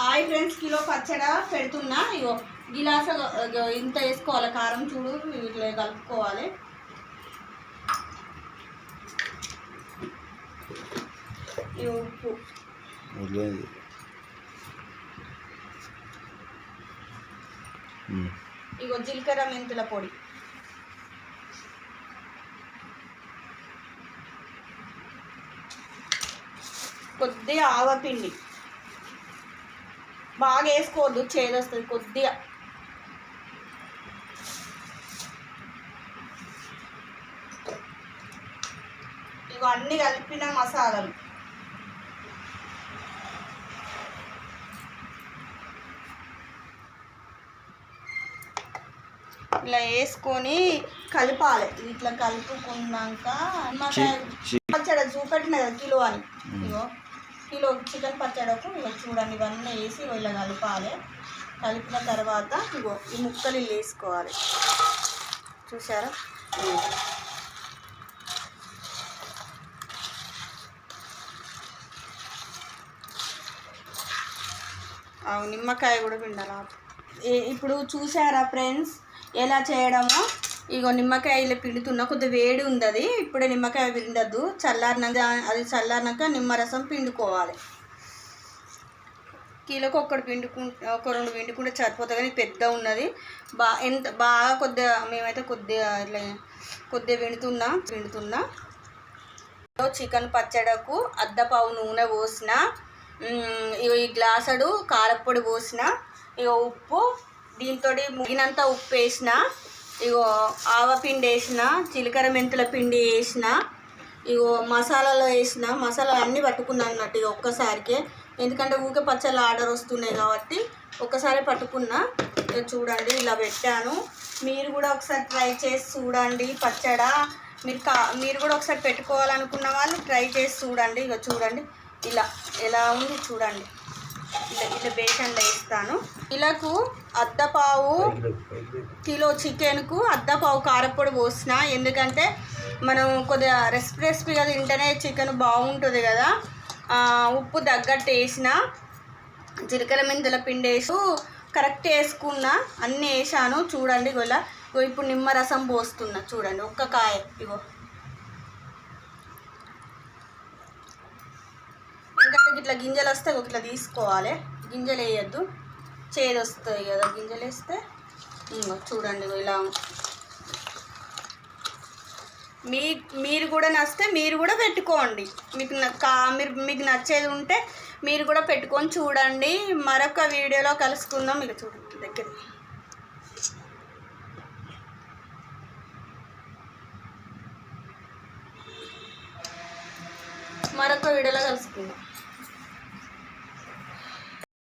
Hi friends kilo పచ్చడ పెడుతున్నా. ఇగో గిలాస ఇంత వేసుకోవాలి. కారం చూడు ఇట్లా కలుపుకోవాలి. ఇగో ఉప్పు. ఇగో జీలకర్ర మెంతుల పొడి. కొద్దిగా ఆవపిండి. బాగా వేసుకోవద్దు చేదొస్తుంది కొద్దిగా. ఇగో అన్ని కలిపిన మసాలాలు. ఇట్లా వేసుకొని కలపాలి. ఇట్లా కలుపుకున్నాక నిమ్మకాయ చూపెట్టిన కదా కిలో అని. ఇగో. కిలో చికెన్ పచ్చడకు ఇక చూడండి ఇవన్నీ వేసి ఇలా కలపాలి. కలిపిన తర్వాత ఇగో ఈ ముక్కలు వేసుకోవాలి. చూసారా నిమ్మకాయ కూడా పిండాలి ఏ- ఇప్పుడు చూసారా ఫ్రెండ్స్ ఎలా చేయడమో? ఇగో నిమ్మకాయ ఇలా పిండుతున్నా కొద్దిగా వేడి ఉంది అది ఇప్పుడే నిమ్మకాయ పిండద్దు. చల్లారినాక అది చల్లారినాక నిమ్మరసం పిండుకోవాలి. కిలోకి ఒక్కడు పిండుకుంటే ఒక రెండు పిండుకుంటే సరిపోతుంది. కానీ పెద్ద ఉన్నది. బా ఎంత బాగా కొద్దిగా మేమైతే కొద్దిగా ఇట్లా కొద్దిగా పిండుతున్నా పిండుతున్నా. చికెన్ పచ్చడకు అద్దపావు నూనె పోసిన ఇగో ఈ గ్లాసుడు కారపొడి పోసిన ఇగో ఉప్పు దీంతో ముగినంత ఉప్పు వేసిన ఇగో ఆవపిండి వేసిన జీలకర్ర మెంతుల పిండి వేసిన ఇగో మసాలాలో వేసిన మసాలా అన్నీ పట్టుకున్నాను అన్నట్టు ఇక ఒక్కసారికే. ఎందుకంటే ఊకే పచ్చళ్ళు ఆర్డర్ వస్తున్నాయి కాబట్టి ఒక్కసారి పట్టుకున్నా. ఇక చూడండి ఇలా పెట్టాను. మీరు కూడా ఒకసారి ట్రై చేసి చూడండి పచ్చడా. మీరు కా మీరు కూడా ఒకసారి పెట్టుకోవాలనుకున్న వాళ్ళు ట్రై చేసి చూడండి. ఇక చూడండి ఇలా ఎలా ఉంది చూడండి. ఇలా ఇలా బేసన్లో వేస్తాను. ఇలాకు అద్దపావు కిలో చికెన్కు అద్దపావు కారపొడి పోసిన. ఎందుకంటే మనం కొద్దిగా రెసిపీ రెసిపీగా తింటేనే చికెన్ బాగుంటుంది కదా. ఉప్పు తగ్గట్టు వేసిన. జీలకర్ర మెంతుల పిండి వేసు కరెక్ట్ వేసుకున్నా అన్నీ వేసాను. చూడండి గొల్ల ఇప్పుడు నిమ్మరసం పోస్తున్నా. చూడండి ఒక్క కాయ. ఇగో ఎందుకంటే ఇట్లా గింజలు వస్తే ఇట్లా తీసుకోవాలి. గింజలు వేయద్దు. చేదు వస్తాయి కదా గింజలు వేస్తే చూడండి ఇలా మీ మీరు కూడా నచ్చితే మీరు కూడా పెట్టుకోండి. మీకు కా మీరు మీకు నచ్చేది ఉంటే మీరు కూడా పెట్టుకొని చూడండి. మరొక వీడియోలో కలుసుకుందాం. మీకు చూడండి దగ్గర మరొక వీడియోలో కలుసుకుందాం.